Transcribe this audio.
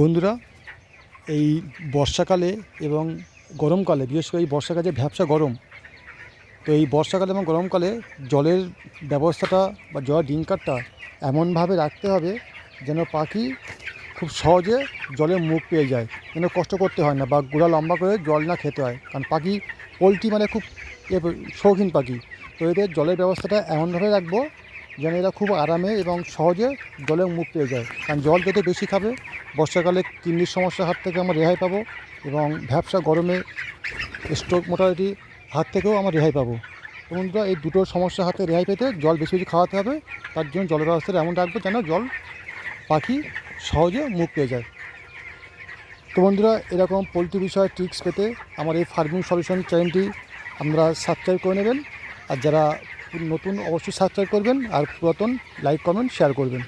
বন্ধুরা, এই বর্ষাকালে এবং গরমকালে, বিশেষ করে এই বর্ষাকালে ভ্যাবসা গরম, তো এই বর্ষাকালে এবং গরমকালে জলের ব্যবস্থাটা বা জলের ড্রিঙ্কারটা এমনভাবে রাখতে হবে যেন পাখি খুব সহজে জলে মুখ পেয়ে যায়, যেন কষ্ট করতে হয় না বা গোড়া লম্বা করে জল না খেতে হয়। কারণ পাখি পোলট্রি মানে খুব শৌখিন পাখি। তো এদের জলের ব্যবস্থাটা এমনভাবে রাখব যেন এরা খুব আরামে এবং সহজে জলে মুখ পেয়ে যায়। কারণ জল যত বেশি খাবে, বর্ষাকালে কিডনির সমস্যার হাত থেকে আমরা রেহাই পাবো এবং ভ্যাবসা গরমে স্ট্রোক মোটালিটি হাত থেকেও আমরা রেহাই পাবো। বন্ধুরা, এই দুটো সমস্যার হাতে রেহাই পেতে জল বেশি বেশি খাওয়াতে হবে। তার জন্য জলের ব্যবস্থাটা এমন রাখব যেন জল পাখি সহজে মুখ পেয়ে যায়। তো বন্ধুরা, এরকম পোলট্রি বিষয়ে ট্রিক্স পেতে আমার এই ফার্মিং সলিউশন চ্যানেলটি আপনারা সাবস্ক্রাইব করে নেবেন। আর যারা নতুন অবশ্যই সাবস্ক্রাইব করবেন আর পুরাতন লাইক কমেন্ট শেয়ার করবেন।